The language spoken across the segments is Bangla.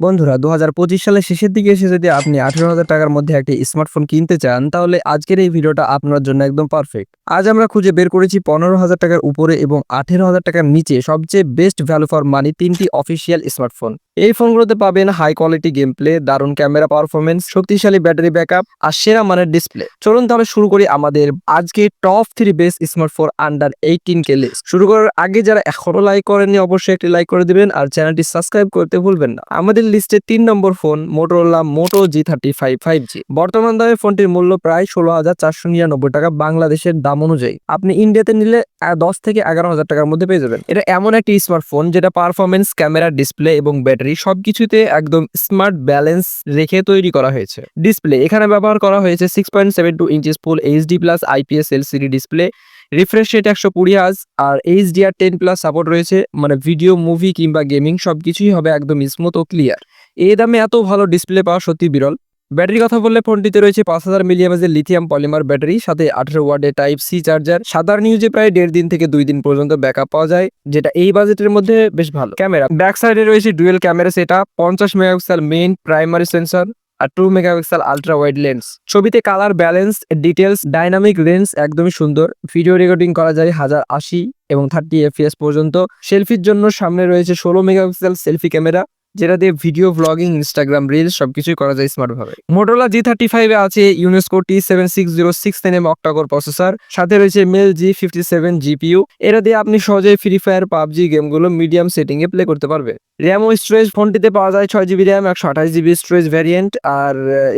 বন্ধুরা দু হাজার পঁচিশ সালের শেষের দিকে এসে যদি আপনি আঠেরো হাজার টাকার মধ্যে একটি স্মার্টফোন কিনতে চান, তাহলে আজকের এই ভিডিওটা আপনার জন্য একদম পারফেক্ট আজ আমরা খুঁজে বের করেছি পনেরো হাজার টাকার উপরে এবং আঠেরো হাজার টাকার নিচে সবচেয়ে বেস্ট ভ্যালু ফর মানি তিনটি অফিসিয়াল স্মার্টফোন। এই ফোনগুলোতে পাবেন হাই কোয়ালিটি গেম প্লে দারুণ ক্যামেরা পারফরমেন্স শক্তিশালী ব্যাটারি ব্যাকআপ আর সেরা মানের ডিসপ্লে চলুন তাহলে শুরু করি আমাদের আজকে top three best smartphone under eighteen K list শুরু করার আগে যারা এখনও লাইক করেননি, অবশ্যই একটি লাইক করে দিবেন আর চ্যানেলটি সাবস্ক্রাইব করতে ভুলবেন না। আমাদের লিস্টে তিন নম্বর phone Motorola moto G thirty five five G বর্তমান দামে ফোনটির মূল্য প্রায় ষোলো হাজার চারশো নিরানব্বই টাকা বাংলাদেশের দাম অনুযায়ী। আপনি ইন্ডিয়াতে নিলে দশ থেকে এগারো হাজার টাকার মধ্যে পেয়ে যাবেন। এটা এমন একটি স্মার্টফোন যেটা পারফরমেন্স ক্যামেরা ডিসপ্লে এবং ব্যাটারি সবকিছুতে একদম স্মার্ট ব্যালেন্স রেখে তৈরি করা হয়েছে। ডিসপ্লে এখানে ব্যবহার করা হয়েছে six point seven two inches full HD plus IPS LCD display refresh rate একশো কুড়ি হাজ আর H HDR ten plus support রয়েছে মানে ভিডিও মুভি কিংবা গেমিং সবকিছুই হবে একদম স্মুথ ও ক্লিয়ার এই দামে এত ভালো ডিসপ্লে পাওয়া সত্যি বিরল। ব্যাটারি কথা বললে ফোনটিতে রয়েছে পাঁচ হাজার মিলিয়ামেজের লিথিয়াম পলিমার ব্যাটারি সাথে আঠারো ওয়ার্ডের টাইপ সি চার্জার সাধারণ ইউজে প্রায় দেড় দিন থেকে দুই দিন পর্যন্ত ব্যাকআপ পাওয়া যায়, যেটা এই বাজেটের মধ্যে বেশ ভালো। ক্যামেরা ব্যাক সাইডে রয়েছে ডুয়েল ক্যামেরা সেটা পঞ্চাশ মেগাপিক্সেল মেইন প্রাইমারি সেন্সর আর two megapixel ultra wide lens ছবিতে colour balance details dynamic lens একদমই সুন্দর। ভিডিও রেকর্ডিং করা যায় হাজার আশি এবং থার্টি এফপিএস পর্যন্ত। সেলফির জন্য সামনে রয়েছে ষোলো মেগাপিক্সেল সেলফি ক্যামেরা যেটা দিয়ে ভিডিও ব্লগিং ইনস্টাগ্রাম রিলস সবকিছুই করা যায় স্মার্ট ভাবে মোটোলা জি থার্টি ফাইভে আছে Unisoc T seven six zero six ten M octa core processor সাথে রয়েছে Mali G fifty seven GPU এটা দিয়ে আপনি সহজেই ফ্রি ফায়ার পাবজি গেমগুলো মিডিয়াম সেটিং এ প্লে করতে পারবে র্যাম ও স্টোরেজ ফোনটিতে পাওয়া যায় ছয় জিবি র্যাম একশো আঠাশ জিবি স্টোরেজ ভ্যারিয়েন্ট আর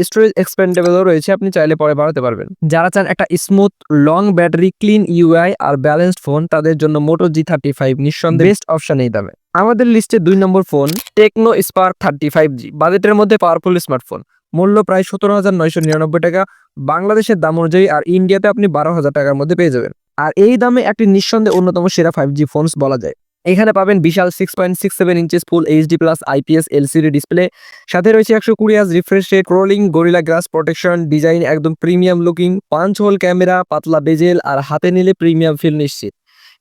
স্টোরেজ এক্সপেন্ডেবলও রয়েছে, আপনি চাইলে পরে বাড়াতে পারবেন। যারা চান একটা smooth long battery clean UI আর ব্যালেন্সড ফোন তাদের জন্য মোটো জি থার্টি ফাইভ নিঃসন্দেহে বেস্ট অপশন এই দামে। আমাদের লিস্টে দুই নম্বর phone Tecno Spark thirty five G বাজেটের মধ্যে পাওয়ারফুল স্মার্টফোন মূল্য প্রায় সতেরো হাজার নয়শো নিরানব্বই টাকা। বাংলাদেশের দাম অনুযায়ী আর ইন্ডিয়াতে আপনি বারো হাজার টাকার মধ্যে পেয়ে যাবেন। আর এই দামে একটি নিঃসন্দেহে অন্যতম সেরা ফাইভ জি ফোনস বলা যায়। এখানে পাবেন বিশাল six point six seven inches full HD plus IPS LCD display সাথে রয়েছে একশো কুড়ি আজ refresh rate Corning Gorilla glass protection design একদম premium looking punch hole camera পাতলা বেজেল আর হাতে নিলে প্রিমিয়াম ফিল নিশ্চিত।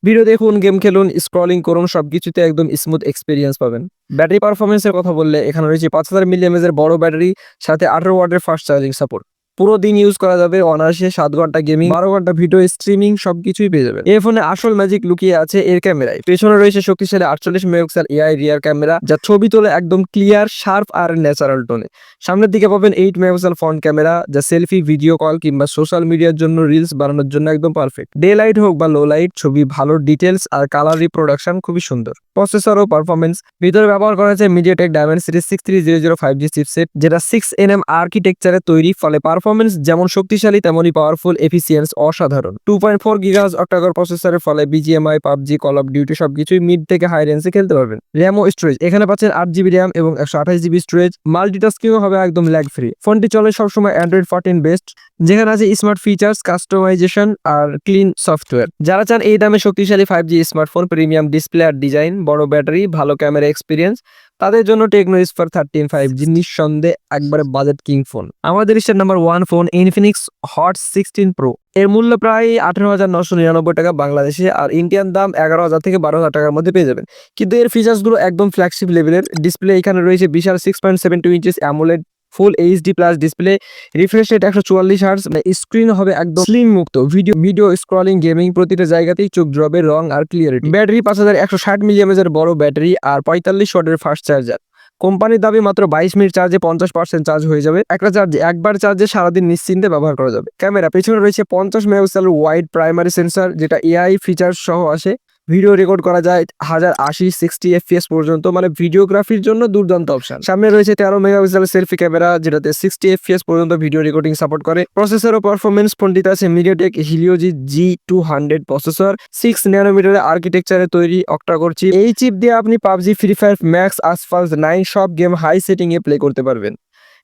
ভিডিও দেখুন, গেম খেলুন স্ক্রলিং করুন, সবকিছুতে একদম স্মুথ এক্সপিরিয়েন্স পাবেন। ব্যাটারি পারফরমেন্সের কথা বললে এখানে রয়েছে পাঁচ হাজার মিলিয়ামেজের বড় ব্যাটারি সাথে আঠারো ওয়ার্ডের ফাস্ট চার্জিং সাপোর্ট পুরো দিন ইউজ করা যাবে অনায়াসে সাত ঘণ্টা গেমিং বারো ঘণ্টা ভিডিও স্ট্রিমিং সবকিছুই পেয়ে যাবেন। এই ফোনে আসল ম্যাজিক লুকিয়ে আছে এর ক্যামেরায় পেছনে রয়েছে শক্তিশালী আটচল্লিশ মেগাপিক্সেল এআই রিয়ার ক্যামেরা যা ছবি তোলে একদম ক্লিয়ার শার্প আর ন্যাচারাল টোনে সামনের দিকে পাবেন এইট মেগাপিক্সেল ফ্রন্ট ক্যামেরা যা সেলফি ভিডিও কল কিংবা সোশ্যাল মিডিয়ার জন্য রিলস বানানোর জন্য একদম পারফেক্ট ডে লাইট হোক বা লো লাইট ছবি ভালো ডিটেলস আর কালার রিপ্রোডাকশন খুবই সুন্দর। প্রসেসর ও পারফরমেন্স ভিতরে ব্যবহার করা হয়েছে MediaTek diamond series six three zero zero five G chipset যেটা সিক্স এন এম আর্কিটেকচারে তৈরি, ফলে পারফরমেন্স যেমন শক্তিশালী, তেমনই পাওয়ারফুল এফিসিয়েন্স অসাধারণ। টু পয়েন্ট ফোর গিগাজ অক্টাগর প্রসেসরের ফলে BGMI PUBG call of duty সবকিছুই মিড থেকে হাই রেঞ্জে খেলতে পারবেন। র্যাম ও স্টোরেজ এখানে পাচ্ছেন আট জিবি র্যাম এবং একশো আঠাশ জিবি স্টোরেজ মাল্টিটাস্কিংও হবে একদম ল্যাগ ফ্রি ফোনটি চলে সবসময় অ্যান্ড্রয়েড ফোরটিন বেস্ট যেখানে আছে স্মার্ট ফিচার্স কাস্টমাইজেশন আর ক্লিন সফটওয়্যার যারা চান এই দামে শক্তিশালী five G smartphone premium display আর ডিজাইন বড় ব্যাটারি ভালো ক্যামেরা এক্সপিরিয়েন্স তাদের জন্য Tecno Spark thirteen five G নিঃসন্দেহে একবারে বাজেট কিং ফোন আমাদের লিস্টের number one phone Infinix hot sixteen pro এর মূল্য প্রায় আঠেরো হাজার নশো নিরানব্বই টাকা বাংলাদেশে আর ইন্ডিয়ান দাম এগারো হাজার থেকে বারো হাজার টাকার মধ্যে পেয়ে যাবেন। কিন্তু এর ফিচার্সগুলো একদম ফ্ল্যাগশিপ লেভেলের ডিসপ্লে এখানে রয়েছে বিশাল six point seven two inches AMOLED full HD plus display refresh rate একশো চুয়াল্লিশ হার্স স্ক্রিন হবে একদম স্লিম মুক্ত। ভিডিও ভিডিও স্ক্রলিং গেমিং প্রতিটা জায়গাতেই চোখ ড্রপের রং আর ক্লিয়ারিটি ব্যাটারি পাঁচ হাজার একশো ষাট মিলিয়ামেজের বড় ব্যাটারি আর পঁয়তাল্লিশ ওয়াটের ফাস্ট চার্জার কোম্পানির দাবি মাত্র বাইশ মিনিট চার্জে পঞ্চাশ পার্সেন্ট চার্জ হয়ে যাবে। একটা চার্জে একবার চার্জে সারাদিন নিশ্চিন্তে ব্যবহার করা যাবে। ক্যামেরা পেছনে রয়েছে পঞ্চাশ মেগাপিক্সেল ওয়াইড প্রাইমারি সেন্সর যেটা এআই ফিচার সহ আসে। ভিডিও রেকর্ড করা যায় হাজার আশি সিক্সটি এফপিএস পর্যন্ত মানে ভিডিওগ্রাফির জন্য দুর্দান্ত অপশন সামনে রয়েছে তেরো মেগাপিক্সেল সেলফি ক্যামেরা যেটাতে সিক্সটি এফপিএস পর্যন্ত ভিডিও রেকর্ডিং সাপোর্ট করে। প্রসেসর ও পারফরমেন্স ফোনটিতে আছে MediaTek Helio G G two hundred processor six ন্যানোমিটারের আর্কিটেকচারে তৈরি অক্টা করছি এই চিপ দিয়ে আপনি PUBG free fire max Asphalt nine সব গেম হাই সেটিং এ প্লে করতে পারবেন।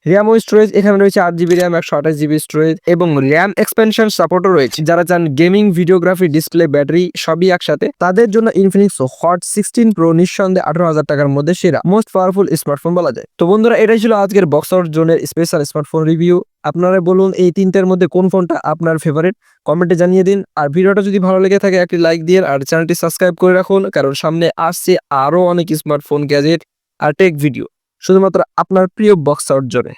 র্যাম ও স্টোরেজ এখানে রয়েছে আট জিবি র্যাম একশো আঠাশ জিবি স্টোরেজ এবং র্যাম এক্সপেনশন সাপোর্টও রয়েছে। যারা চান গেমিং ভিডিওগ্রাফি ডিসপ্লে ব্যাটারি সবই একসাথে, তাদের জন্য ইনফিনিক্স হট সিক্সটিন প্রো নিঃসন্দেহে আঠারো হাজার টাকার মধ্যে সেরা মোস্ট পাওয়ারফুল স্মার্টফোন বলা যায়। তো বন্ধুরা, এটাই ছিল আজকের বক্সর জোনের স্পেশাল স্মার্টফোন রিভিউ আপনারা বলুন এই তিনটের মধ্যে কোন ফোনটা আপনার ফেভারিট কমেন্টে জানিয়ে দিন। আর ভিডিওটা যদি ভালো লেগে থাকে, একটি লাইক দিয়ে আর চ্যানেলটি সাবস্ক্রাইব করে রাখুন, কারণ সামনে আসছে আরও অনেক স্মার্টফোন গ্যাজেট আর টেক ভিডিও শুধুমাত্র আপনার প্রিয় বক্সার অর্জনে